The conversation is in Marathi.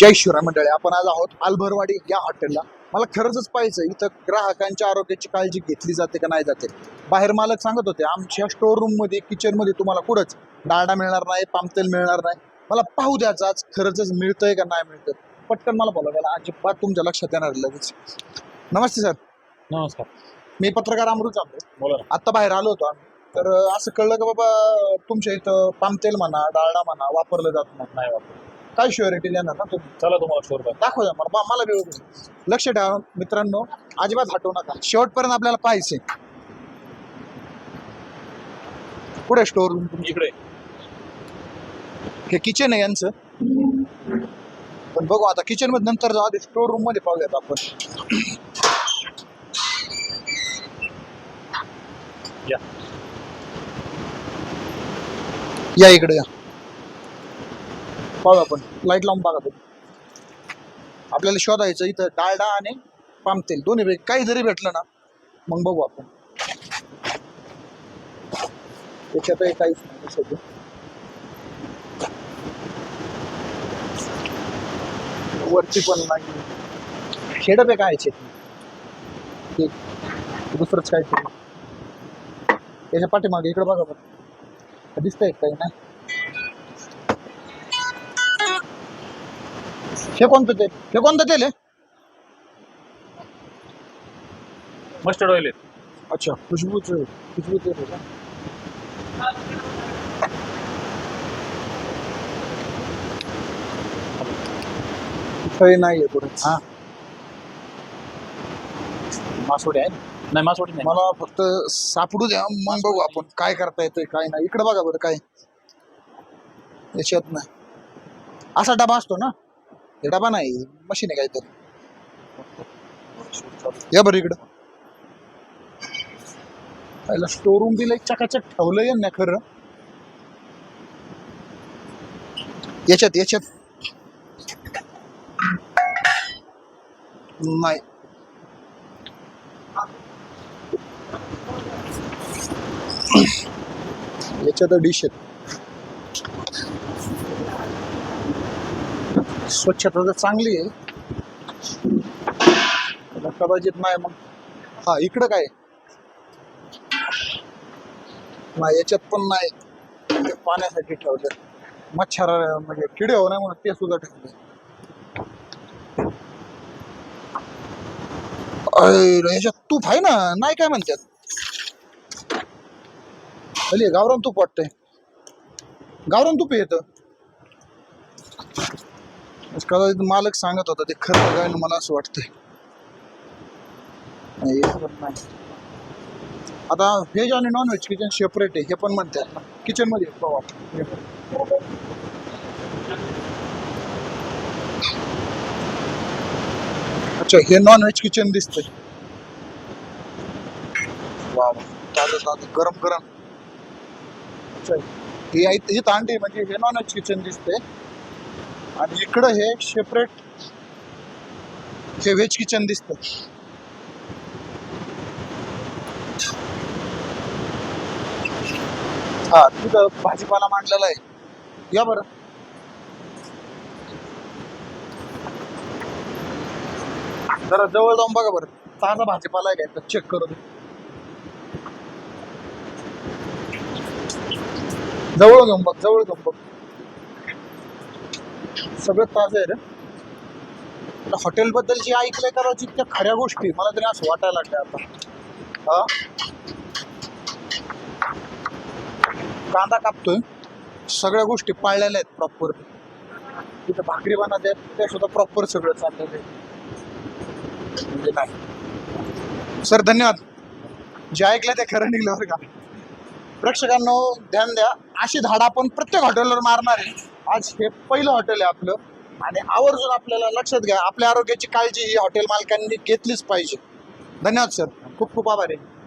जय शिवराय मंडळी आपण आज आहोत आलभरवाडी या हॉटेलला. मला खरंच पाहिजे इथं ग्राहकांच्या आरोग्याची काळजी घेतली जाते का नाही जाते? बाहेर मालक सांगत होते आमच्या स्टोर रूममध्ये किचनमध्ये तुम्हाला कुठंच डाळडा मिळणार नाही पामतेल मिळणार नाही. मला पाहू द्याचं आज खरंच मिळतंय का नाही मिळतं पटकन मला बोला मला अजिबात तुमच्या लक्षात येणार लगेच. नमस्ते सर. नमस्कार. मी पत्रकार अमृत जातो बोला ना. आता बाहेर आलो होतो आम्ही. तर असं कळलं का बाबा तुमच्या इथं पामतेल म्हणा डाळडा म्हणा वापरलं जात नाही? नाही वापरत काय शुअरिटी देणार ना तुम्ही? चला तुम्हाला शोर दाखव द्या मला बा- मला वेळ होईल. लक्ष ठेवा मित्रांनो अजिबात हटवू नका. शेवटपर्यंत आपल्याला पाहिजे पुढे स्टोर रूम इकडे. हे किचन आहे यांचं. पण बघू आता किचनमध्ये नंतर जाऊ आधी स्टोर रूममध्ये पाहूयात आपण. या. या इकडे या. पाहू आपण लाइट लावून बघा तुम्ही आपल्याला शोधायचं इथं डाळडा आणि पामतेल. दोन्ही पैकी काही जरी भेटलं ना मग बघू आपण. त्याच्यातही काहीच नाही सध्या. वरती पण नाही. शेडप पे काय याचे? दुसरंच काय त्याच्या पाठीमागे इकडे बघा बरं. दिसतंय काही नाही हे कोणतं तेल? हे कोणतं तेल आहे? मस्टर्ड ऑइल आहे. अच्छा खुशबूच खुशबू तेल आहे का? नाहीये पुढे. हा. मासवडी आहे? नाही मासवडी नाही. मला फक्त सापडू द्या मग बघू आपण काय करता येतोय काय नाही. इकडे बघा बरं काय? याच्यात नाही. असा डबा असतो ना? हे डबा नाही मशीन आहे काहीतरी. या बरं इकडं. पहिला स्टोर रूम दिलं चकाचक ठेवलंय ना खरं. याच्यात याच्यात. नाही. याच्यात डिश आहेत. स्वच्छता तर चांगली आहे. कदाचित नाही मग. हा इकडं काय? नाही याच्यात पण नाही. ते पाण्यासाठी ठेवलं. मच्छर म्हणजे किडे हो नाही म्हणून ते सुद्धा ठेवले. अरे याच्यात तूप आहे ना? नाही काय म्हणतात? अली गावरान तूप वाटतंय. गावरान तूप येतं कदाचित मालक सांगत होता ते खरं काय मला असं वाटतंय. आता व्हेज आणि नॉन व्हेज किचन सेपरेट आहे हे पण म्हणतात ना. किचनमध्ये अच्छा हे नॉन व्हेज किचन दिसतंय. वा ताजं ताजं गरम गरम. अच्छा हे आहे- हे तांडे म्हणजे हे नॉन व्हेज किचन दिसतंय. आणि इकडं हे सेपरेट हे व्हेज किचन दिसत हा तिथं भाजीपाला मांडलेला आहे. या बरं. जरा जवळ जाऊन बघा बरं. ताजा भाजीपाला आहे का चेक करू जवळ घेऊन बघ जवळ घेऊन बघ. सगळं ताजं आहे रे. हॉटेल बद्दल जे ऐकलंय कदाचित त्या खऱ्या गोष्टी मला तरी असं वाटायला लागलं आता. हा? कांदा कापतोय. सगळ्या गोष्टी पाळलेल्या आहेत प्रॉपर तिथं भाकरी बनवत आहेत ते सुद्धा प्रॉपर सगळं चाललेलं आहे. म्हणजे नाही. सर धन्यवाद. जे ऐकलं ते खरं निघलं बरं का? प्रेक्षकांनो ध्यान द्या अशी धाड आपण प्रत्येक हॉटेलवर मारणार आहे. आज हे पहिलं हॉटेल आहे आपलं. आणि आवर्जून आपल्याला लक्षात घ्या आपल्या आरोग्याची काळजी ही हॉटेल मालकांनी घेतलीच पाहिजे. धन्यवाद सर खूप खूप आभार आहे.